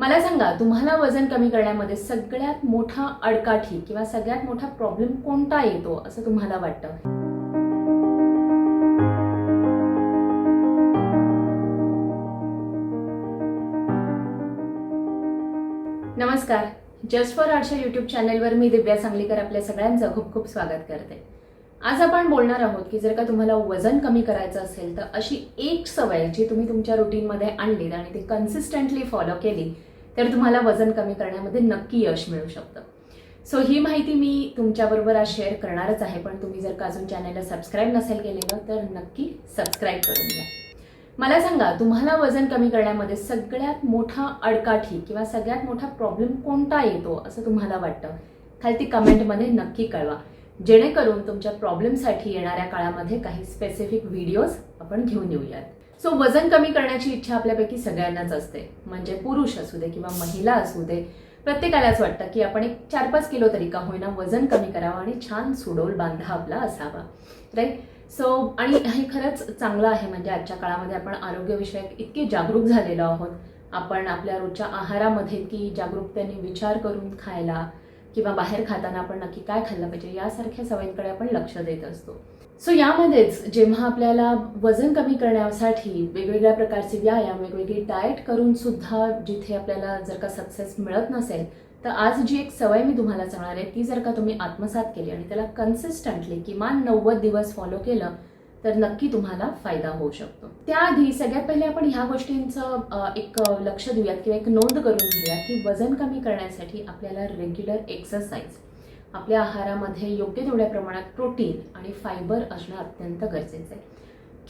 मला सांगा तुम्हाला वजन कमी करण्यामध्ये सगळ्यात मोठा अडकाठी किंवा सगळ्यात मोठा प्रॉब्लेम कोणता येतो असं तुम्हाला वाटतं? नमस्कार. जस्ट फॉर आर्टच्या युट्यूब चॅनेलवर मी दिव्या सांगलीकर आपल्या सगळ्यांचं खूप खूप स्वागत करते. आज आपण बोलणार आहोत की जर का तुम्हाला वजन कमी करायचं असेल तर अशी एक सवय जी तुम्ही तुमच्या रुटीनमध्ये आणलीत आणि ती कन्सिस्टंटली फॉलो केली तर तुम्हाला वजन कमी करण्यामध्ये नक्की यश मिळू शकतं. सो ही माहिती मी तुमच्याबरोबर आज शेअर करणारच आहे पण तुम्ही जर का अजून चॅनलला सबस्क्राईब नसेल केलेलं तर नक्की सबस्क्राईब करून घ्या. मला सांगा तुम्हाला वजन कमी करण्यामध्ये सगळ्यात मोठा अडकाठी किंवा सगळ्यात मोठा प्रॉब्लेम कोणता येतो असं तुम्हाला वाटतं? खालती कमेंटमध्ये नक्की कळवा. जेणेकरून तुमच्या प्रॉब्लेमसाठी येणाऱ्या काळामध्ये काही स्पेसिफिक व्हिडिओज आपण घेऊन येऊयात. सो वजन कमी करण्याची इच्छा आपल्यापैकी सगळ्यांनाच असते. म्हणजे पुरुष असू दे किंवा महिला असू दे प्रत्येकालाच वाटतं की आपण एक चार पाच किलो तरी का होईना वजन कमी करावं आणि छान सुडोल बांधा आपला असावा. राईट सो आणि हे खरंच चांगलं आहे. म्हणजे आजच्या काळामध्ये आपण आरोग्यविषयक इतके जागरूक झालेलो आहोत. आपण आपल्या रोजच्या आहारामध्ये की जागरूकतेने विचार करून खायला किंवा बाहेर खाताना आपण नक्की काय खाल्लं पाहिजे यासारख्या सवयींकडे आपण लक्ष देत असतो. सो यामध्येच जेव्हा आपल्याला वजन कमी करण्यासाठी वेगवेगळ्या प्रकारचे व्यायाम वेगवेगळी डाएट करून सुद्धा जिथे आपल्याला जर का सक्सेस मिळत नसेल तर आज जी एक सवय मी तुम्हाला सांगणार आहे ती जर का तुम्ही आत्मसात केली आणि त्याला कन्सिस्टंटली किमान नव्वद दिवस फॉलो केलं तर नक्की तुम्हाला फायदा होऊ शकतो. त्याआधी सगळ्यात पहिले आपण ह्या गोष्टींचं एक लक्ष देऊयात किंवा एक नोंद करून घेऊयात की वजन कमी करण्यासाठी आपल्याला रेग्युलर एक्सरसाइज आपल्या आहारामध्ये योग्य तेवढ्या प्रमाणात प्रोटीन आणि फायबर असणं अत्यंत गरजेचं आहे.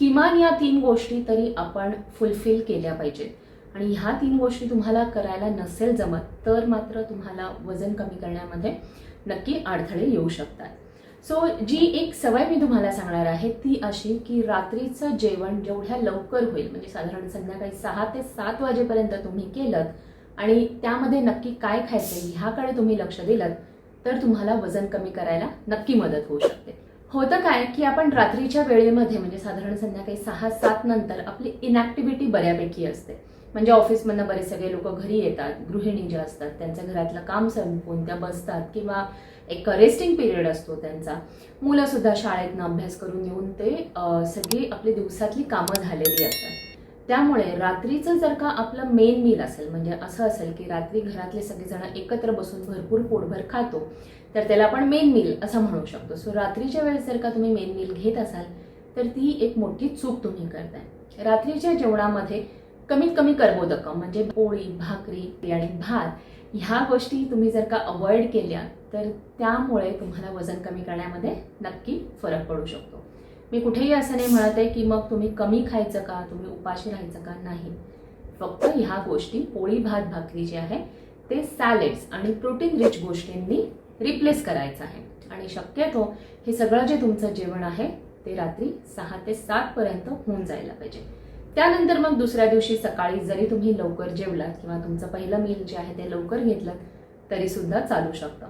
किमान या तीन गोष्टी तरी आपण फुलफिल केल्या पाहिजेत. आणि ह्या तीन गोष्टी तुम्हाला करायला नसेल जमत तर मात्र तुम्हाला वजन कमी करण्यामध्ये नक्की अडथळे येऊ शकतात. सो जी एक सवय मी तुम्हाला सांगणार आहे ती अशी की रात्रीचं जेवण जेवढ्या लवकर होईल म्हणजे साधारण संध्याकाळी सहा ते सात वाजेपर्यंत तुम्ही केलं आणि त्यामध्ये नक्की काय खायचं ह्याकडे तुम्ही लक्ष दिलं तर तुम्हाला वजन कमी करायला नक्की मदत होऊ शकते. होतं काय की आपण रात्रीच्या वेळेमध्ये म्हणजे साधारण संध्याकाळी सहा सात नंतर आपली इनॅक्टिव्हिटी बऱ्यापैकी असते. म्हणजे ऑफिसमधनं बरेच सगळे लोक घरी येतात गृहिणी ज्या असतात त्यांचं घरातलं काम संपून त्या बसतात किंवा एक रेस्टिंग पिरियड असतो त्यांचा. मुलं सुद्धा शाळेतनं अभ्यास करून येऊन ते सगळी आपली दिवसातली कामं झालेली असतात. त्यामुळे रात्रीचं जर का आपलं मेन मील असेल म्हणजे असं असेल की रात्री घरातले सगळेजण एकत्र बसून भरपूर पोटभर खातो तर त्याला आपण मेन मील असं म्हणू शकतो. सो रात्रीच्या वेळेस जर का तुम्ही मेन मील घेत असाल तर ती एक मोठी चूक तुम्ही करताय. रात्रीच्या जेवणामध्ये कमीत कमी कर्बोदकं म्हणजे पोळी भाकरी आणि भात ह्या गोष्टी तुम्ही जर का अवॉइड केल्या तर त्यामुळे तुम्हाला वजन कमी करण्यामध्ये नक्की फरक पडू शकतो. मी कुठेही असं नाही म्हणत आहे की मग तुम्ही कमी खायचं का तुम्ही उपाशी राहायचं का? नाही. फक्त ह्या गोष्टी पोळी भात भाकरी जे आहे ते सॅलेड्स आणि प्रोटीन रिच गोष्टींनी रिप्लेस करायचं आहे. आणि शक्यतो हे सगळं जे तुमचं जेवण आहे ते रात्री सहा ते सातपर्यंत होऊन जायला पाहिजे. त्यानंतर मग दुसऱ्या दिवशी सकाळी जरी तुम्ही लवकर जेवलात किंवा तुमचं पहिलं मील जे आहे ते लवकर घेतलं तरी सुद्धा चालू शकतं.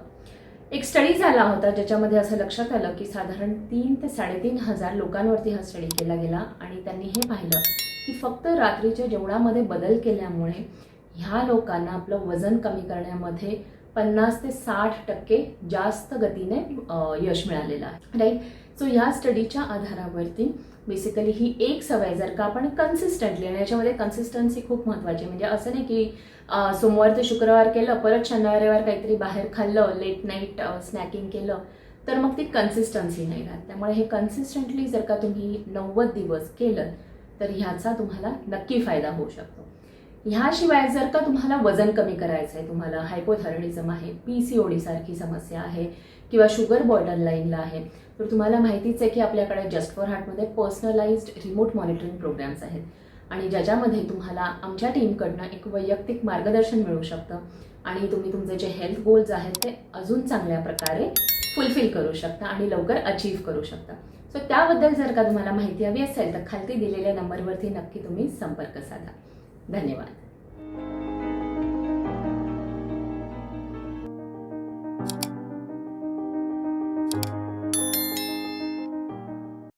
एक स्टडी झाला होता ज्याच्यामध्ये असं लक्षात आलं की साधारण तीन ते साडेतीन हजार लोकांवरती हा स्टडी केला गेला आणि त्यांनी हे पाहिलं की फक्त रात्रीच्या जेवणामध्ये बदल केल्यामुळे ह्या लोकांना आपलं वजन कमी करण्यामध्ये पन्नास ते साठ टक्के जास्त गतीने यश मिळालेलं आहे. राईट सो ह्या स्टडीच्या आधारावरती बेसिकली ही एक सवय जर का आपण कन्सिस्टंटली आणि याच्यामध्ये कन्सिस्टन्सी खूप महत्त्वाची म्हणजे असं नाही की सोमवार ते शुक्रवार केलं परत शनिवार काहीतरी बाहेर खाल्लं लेट नाईट स्नॅकिंग केलं तर मग ती कन्सिस्टन्सी नाही राहत. त्यामुळे हे कन्सिस्टंटली जर का तुम्ही नव्वद दिवस केलं तर ह्याचा तुम्हाला नक्की फायदा होऊ शकतो. ह्याशिवाय जर का तुम्हाला वजन कमी करायचं आहे तुम्हाला हायपोथायरॉइडिझम आहे पी सी ओडी सारखी समस्या आहे किंवा शुगर बॉर्डर लाईनला आहे तर तुम्हाला माहितीच आहे की आपल्याकडे जस्ट फॉर हार्टमध्ये पर्सनलाइज्ड रिमोट मॉनिटरिंग प्रोग्राम्स आहेत. आणि ज्याच्यामध्ये तुम्हाला आमच्या टीमकडनं एक वैयक्तिक मार्गदर्शन मिळू शकतं आणि तुम्ही तुमचे जे हेल्थ गोल्स आहेत ते अजून चांगल्या प्रकारे फुलफिल करू शकता आणि लवकर अचीव्ह करू शकता. सो त्याबद्दल जर का तुम्हाला माहिती हवी असेल तर खालती दिलेल्या नंबरवरती नक्की तुम्ही संपर्क साधा. 那你玩